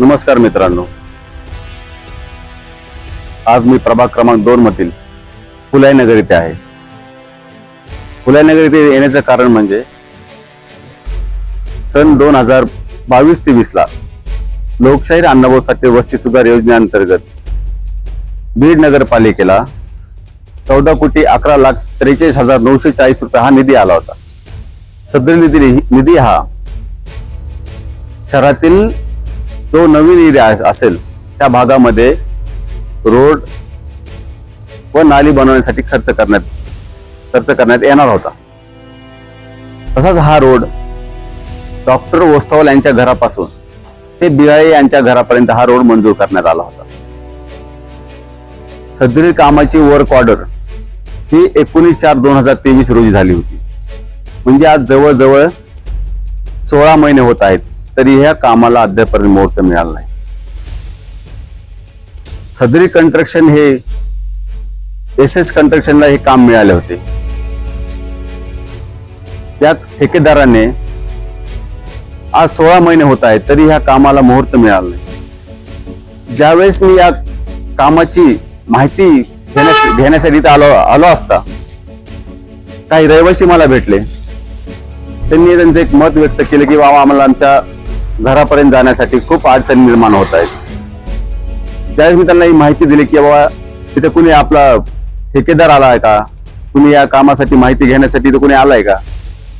नमस्कार मित्रांनो. आज मी प्रभाग क्रमांक दोन मधील फुलायनगर इथे आहे. फुलायनगर इथे येण्याचं कारण म्हणजे सन दोन हजार बावीस तेवीस ला लोकशाहीर अण्णाभाऊ साठे वस्ती सुधार योजनेअंतर्गत बीड नगरपालिकेला चौदा कोटी अकरा लाख त्रेचाळीस हजार नऊशे चाळीस रुपये हा निधी आला होता. सदर निधी निधी हा शहरातील जो नवीन एरिया असेल त्या भागामध्ये रोड व नाली बनवण्यासाठी खर्च करण्यात खर्च करण्यात येणार होता. तसाच हा रोड डॉक्टर वस्तवल यांच्या घरापासून ते बिराळे यांच्या घरापर्यंत हा रोड मंजूर करण्यात आला होता. सदरील कामाची वर्क ऑर्डर ही एकोणीस चार दोन हजार तेवीस रोजी झाली होती. म्हणजे आज जवळजवळ सोळा महिने होत आहेत. तरी ह्या कामाला अद्यापर्यंत मुहूर्त मिळाला नाही. सदरी कंस्ट्रक्शन हे एस एस कंस्ट्रक्शनला हे काम मिळाले होते. त्या ठेकेदाराने आज सोळा महिने होत आहेत तरी ह्या कामाला मुहूर्त मिळाला नाही. ज्यावेळेस मी या कामाची माहिती घेण्या घेण्यासाठी तर आलो आलो असता काही रहिवासी मला भेटले. त्यांनी त्यांचं एक मत व्यक्त केलं की बाबा आम्हाला आमच्या घरापर्यंत जाण्यासाठी खूप अडचणी निर्माण होत आहेत. त्यावेळेस मी त्यांना ही माहिती दिली की बाबा तिथे कुणी आपला ठेकेदार आला आहे का? कुणी या कामासाठी माहिती घेण्यासाठी कुणी आलाय का?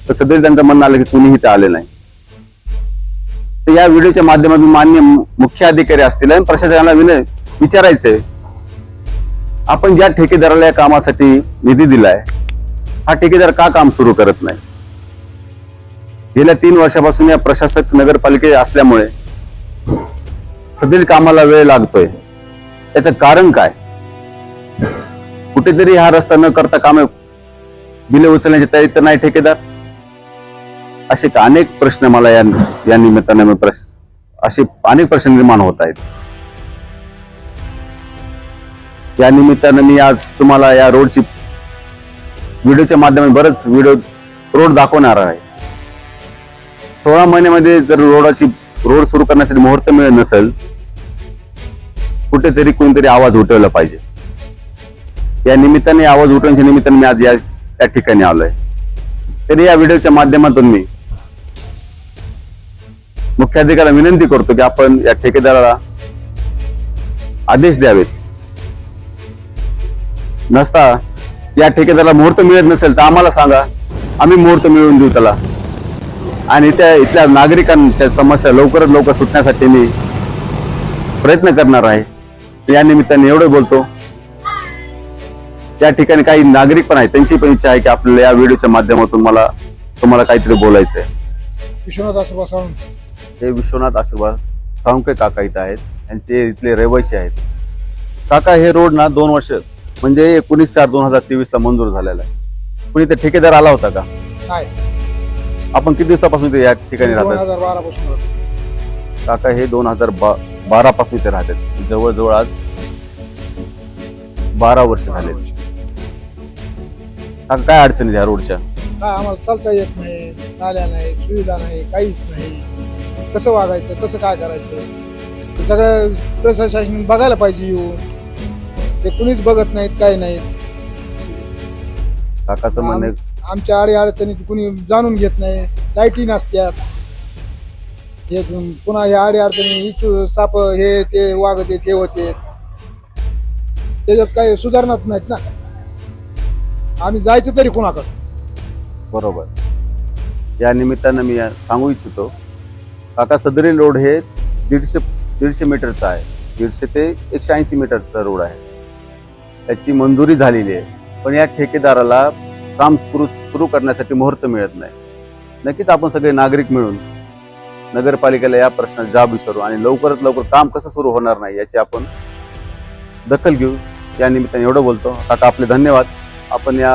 तर सदैव त्यांचं म्हणणं आलं की कुणीही इथे आले नाही. तर या व्हिडिओच्या माध्यमातून मान्य मुख्य अधिकारी असतील आणि प्रशासनाला विनय विचारायचंय आपण ज्या ठेकेदाराला या कामासाठी निधी दिलाय हा ठेकेदार का काम सुरू करत नाही? गेल्या तीन वर्षापासून या प्रशासक नगरपालिके असल्यामुळे सदरील कामाला वेळ लागतोय. याचं कारण काय? कुठेतरी हा रस्ता न करता कामे बिले उचलण्याची तयारी तर नाही ठेकेदार? असे अनेक प्रश्न मला या या निमित्ताने मी प्रश्न असे अनेक प्रश्न निर्माण होत आहेत. या निमित्तानं मी आज तुम्हाला या रोडची व्हिडिओच्या माध्यमातून बरंच व्हिडिओ रोड दाखवणार आहे. सोळा महिन्यामध्ये जर रोडाची रोड सुरू करण्यासाठी मुहूर्त मिळत नसेल कुठेतरी कोणतरी आवाज उठवला पाहिजे. या निमित्ताने आवाज उठवण्याच्या निमित्ताने मी आज या ठिकाणी आलोय. तरी या व्हिडिओच्या माध्यमातून मी मुख्याधिकाऱ्याला विनंती करतो की आपण या ठेकेदाराला आदेश द्यावेत. नसता या ठेकेदाराला मुहूर्त मिळत नसेल तर आम्हाला सांगा आम्ही मुहूर्त मिळवून देऊ त्याला. आणि त्या इथल्या नागरिकांच्या समस्या लवकरात लवकर सुटण्यासाठी मी प्रयत्न करणार आहे. या निमित्ताने एवढं बोलतो. त्या ठिकाणी काही नागरिक पण आहेत. त्यांची पण इच्छा आहे की आपल्याला या व्हिडिओच्या माध्यमातून मला तुम्हाला काहीतरी बोलायचं आहे विश्वनाथ आसोबा सावंत. हे विश्वनाथ आशीर्वाद साळुंके काका इथं आहेत. यांचे इथले रहिवासी आहेत. काका हे रोड ना दोन वर्ष म्हणजे एकोणीस चार दोन हजार तेवीस ला मंजूर झालेला आहे. पण इथे ठेकेदार आला होता का? आपण किती दिवसापासून इथे या ठिकाणी दोन राहतात हजार बारा पासून होतं. काका हे दोन हजार बारा पासून इथे राहतात. जवळजवळ आज बारा वर्ष झाले काका काय अडचणी या रोडच्या? काय आम्हाला चालता येत नाही नाल्या नाही सुविधा नाही काहीच नाही. कसं वागायचं कसं काय करायचं? ते सगळं प्रशासन बघायला पाहिजे येऊन. ते कुणीच बघत नाहीत काही नाहीत. काकाचं म्हणणं आहे, आमच्या आडे अडचणीत कुणी जाणून घेत नाही. लाईटी नसत्यात. हे पुन्हा हे आडे अडचणी इचू साप हे ते वागते ते होते त्याच्यात काही सुधारणाच नाहीत ना. आम्ही जायचं तरी कुणाकडं? बरोबर. या निमित्तानं मी सांगू इच्छितो काका सदरी रोड हे दीडशे दीडशे मीटरचा आहे. दीडशे ते एकशे ऐंशी मीटरचा रोड आहे. त्याची मंजुरी झालेली आहे. पण या ठेकेदाराला काम सुरू सुरू करण्यासाठी मुहूर्त मिळत नाही. नक्कीच आपण सगळे नागरिक मिळून नगरपालिकेला या प्रश्नात जाब विचारू आणि लवकरात लवकर काम कसं सुरू होणार नाही याची आपण दखल घेऊ. या निमित्ताने एवढं बोलतो. काका आपले धन्यवाद. आपण या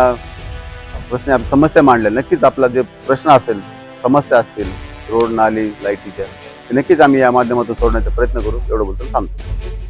प्रश्न समस्या मांडल्या. नक्कीच आपला जे प्रश्न असेल समस्या असतील रोड नाली लाईटीच्या नक्कीच आम्ही या माध्यमातून सोडण्याचा प्रयत्न करू. एवढं बोलतो. थांबतो